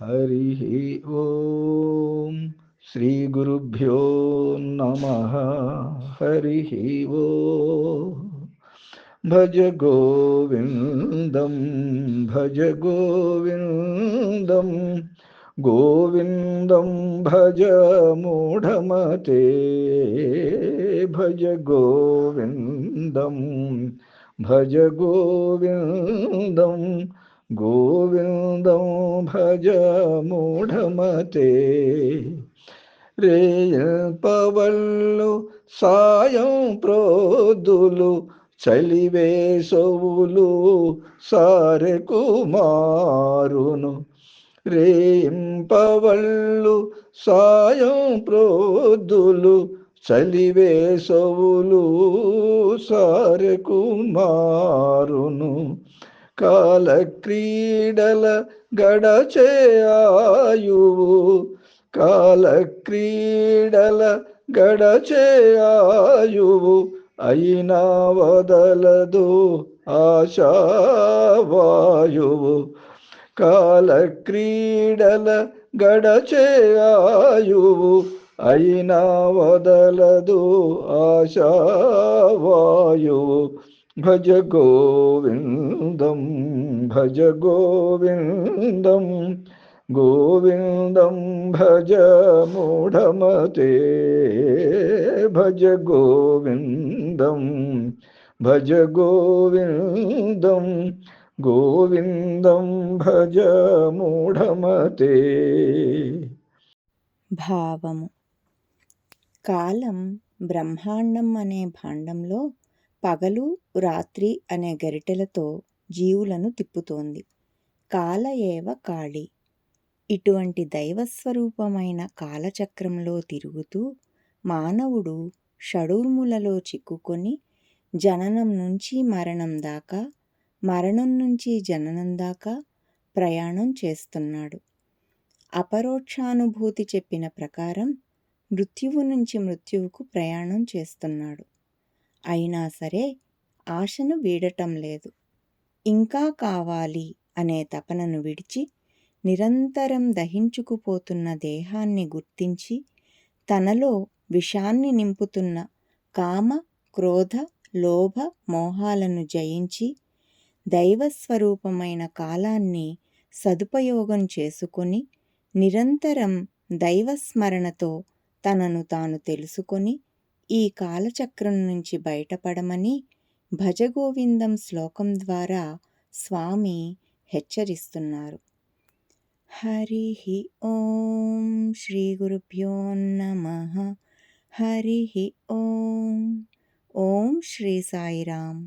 హరి ఓం శ్రీ గురుభ్యో నమ హరి భజ గోవిందం భజ గోవిందం గోవిందం భజ మూఢమతే భజ గోవిందం భజ గోవిందం గోవిందం భజ మూఢమతే రేయల్పవల్లు సాయం ప్రోదులు చలివేసవులు సారె కుమారును రేయింపవల్లు సాయం ప్రోదులు చలివేసవులు సారె కుమారును కాలక్రీడల గడచే ఆయువు కాలక్రీడల గడచే ఆయువు అయినా వదలదు ఆశావాయువు కాలక్రీడల గడచే ఆయువు అయినా వదలదు ఆశావ భజ గోవిందం భజ గోవిందం గోవిందం భజ మూఢమతే భజ గోవిందం భజ గోవిందం గోవిందం భజ మూఢమతే భావము కాలం బ్రహ్మాండం అనే భాండంలో పగలు రాత్రి అనే గరిటెలతో జీవులను తిప్పుతోంది. కాల ఏవ కాళి. ఇటువంటి దైవస్వరూపమైన కాలచక్రంలో తిరుగుతూ మానవుడు షడూర్ములలో చిక్కుకొని జననం నుంచి మరణం దాకా మరణం నుంచి జననం దాకా ప్రయాణం చేస్తున్నాడు. అపరోక్షానుభూతి చెప్పిన ప్రకారం మృత్యువు నుంచి మృత్యువుకు ప్రయాణం చేస్తున్నాడు. అయినా సరే ఆశను వీడటం లేదు. ఇంకా కావాలి అనే తపనను విడిచి నిరంతరం దహించుకుపోతున్న దేహాన్ని గుర్తించి తనలో విషాన్ని నింపుతున్న కామ క్రోధ లోభ మోహాలను జయించి దైవస్వరూపమైన కాలాన్ని సదుపయోగం చేసుకొని నిరంతరం దైవస్మరణతో తనను తాను తెలుసుకొని ఈ కాలచక్రం నుంచి బయటపడమని భజగోవిందం శ్లోకం ద్వారా స్వామి హెచ్చరిస్తున్నారు. హరి ఓం శ్రీ గురుభ్యో నమ. హరి ఓం. ఓం శ్రీ సాయిరామ్.